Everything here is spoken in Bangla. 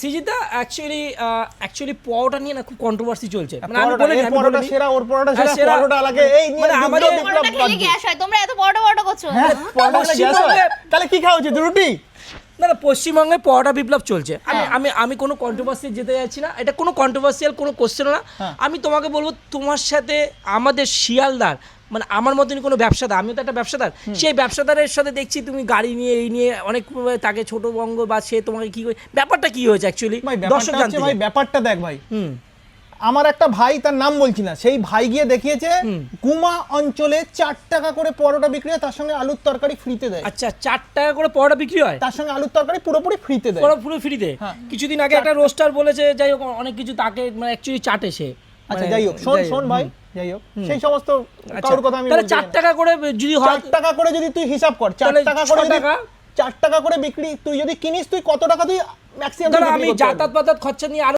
সিজিদা অ্যাকচুয়ালি অ্যাকচুয়ালি পরোটা নিয়ে না খুব কন্ট্রোভার্সি চলছে। মানে আমি বলে এর পরোটা সেরা ওর পরোটা সেরা সেরা। পরোটা লাগে। এই মানে আমাদের- পরোটা খেলে গ্যাস হয় তোমরা এত পরোটা পরোটা করছ। হ্যাঁ, পরোটা গ্যাস হয়? তাহলে কি খাওয়া উচিত রুটি? না না পশ্চিমবঙ্গে পরোটা বিপ্লব চলছে। আমি হ্যাঁ। আমি আমি কোনো কন্ট্রোভার্সি যেতে যাচ্ছি না। এটা কোনো কন্ট্রোভার্সিয়াল কোনো কোশ্চেন না। হ্যাঁ। আমি তোমাকে বলব তোমার সাথে আমাদের শিয়ালদার মানে আমার মতনই কোনো ব্যবসাদার আমিও তো একটা ব্যবসাদার সেই ব্যবসাদারের সাথে দেখছি তুমি গাড়ি নিয়ে এই নিয়ে অনেক তাকে ছোট বঙ্গ বা সে তোমাকে কি ব্যাপারটা কি হয়েছে অ্যাকচুয়ালি দর্শক জানতে। ব্যাপারটা দেখ ভাই। হুম। আমার একটা ভাই তার নাম বলছি না সেই ভাই গিয়ে দেখিয়েছে গুমা অঞ্চলে চার টাকা করে পরোটা বিক্রি হয় তার সঙ্গে আলুর তরকারি ফ্রিতে দেয়। আচ্ছা চার টাকা করে পরোটা বিক্রি হয়? তার সঙ্গে আলুর তরকারি পুরোপুরি ফ্রিতে দেয়। পুরো পুরো ফ্রিতে? হ্যাঁ। কিছুদিন আগে একটা রোস্টার বলেছে যাই হোক অনেক কিছু তাকে মানে অ্যাকচুয়ালি চাটে সে। আচ্ছা মানে যাই হোক শোন শোন ভাই যাই হোক সেই সমস্ত আচ্ছা, কারোর কথা আমি তাহলে চার টাকা করে যদি হয় টাকা করে যদি তুই হিসাব কর চার টাকা করে টাকা? চার টাকা করে বিক্রি তুই যদি কিনিস তুই কত টাকা তুই ম্যাক্সিমাম আমি যাতায়াত পাতায়াত খরচা নিয়ে